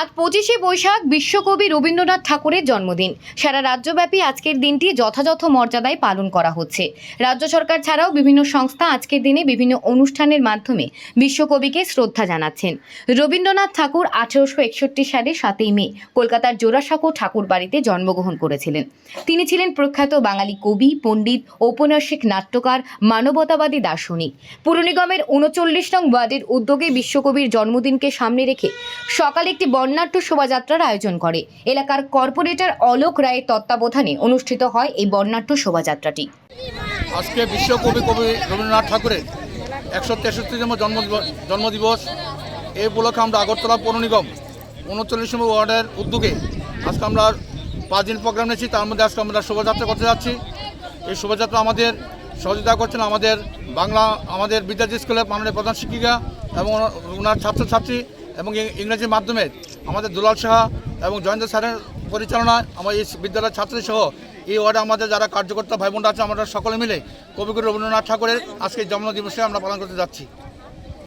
আজ পঁচিশে বৈশাখ বিশ্বকবি রবীন্দ্রনাথ ঠাকুরের জন্মদিন। সারা রাজ্যব্যাপী আজকের দিনটি যথাযথ মর্যাদায় পালন করা হচ্ছে। রাজ্য সরকার ছাড়াও বিভিন্ন সংস্থা আজকের দিনে বিভিন্ন অনুষ্ঠানের মাধ্যমে বিশ্বকবিকে শ্রদ্ধা জানাচ্ছেন। রবীন্দ্রনাথ ঠাকুর আঠেরোশো একষট্টি সালে সাতই মে কলকাতার জোড়াসাঁকো ঠাকুর বাড়িতে জন্মগ্রহণ করেছিলেন। তিনি ছিলেন প্রখ্যাত বাঙালি কবি, পণ্ডিত, ঔপন্যাসিক নাট্যকার, মানবতাবাদী দার্শনিক। পুর নিগমের উনচল্লিশ নং ওয়ার্ডের উদ্যোগে বিশ্বকবির জন্মদিনকে সামনে রেখে সকালে একটি বর্ণাঢ্য শোভাযাত্রার আয়োজন করে। এলাকার কর্পোরেটর অলোক রায়ের তত্ত্বাবধানে অনুষ্ঠিত হয় এই বর্ণাঢ্য শোভাযাত্রাটি। আজকে বিশ্বকবি কবি রবীন্দ্রনাথ ঠাকুরের একশো তেষট্টিতম জন্ম জন্মদিবস। এই উপলক্ষে আমরা আগরতলা পৌর নিগম উনচল্লিশতম ওয়ার্ডের উদ্যোগে আজকে আমরা পাঁচ দিন প্রোগ্রাম নিয়েছি। তার মধ্যে আজকে আমরা শোভাযাত্রা করতে যাচ্ছি। এই শোভাযাত্রা আমাদের সহযোগিতা করছেন আমাদের বাংলা, আমাদের বিদ্যার্থী স্কুলের মাননীয় প্রধান শিক্ষিকা এবং ওনার ছাত্রছাত্রী এবং ইংরেজির মাধ্যমে আমাদের দুলাল সাহা এবং জয়েন্দ্র স্যারের পরিচালনায় আমার এই বিদ্যালয়ের ছাত্রী সহ এই ওয়ার্ডে আমাদের যারা কার্যকর্তা ভাই বোনরা আছে, আমরা সকলে মিলে কবিগুরু রবীন্দ্রনাথ ঠাকুরের আজকে জন্মদিবসে আমরা পালন করতে যাচ্ছি।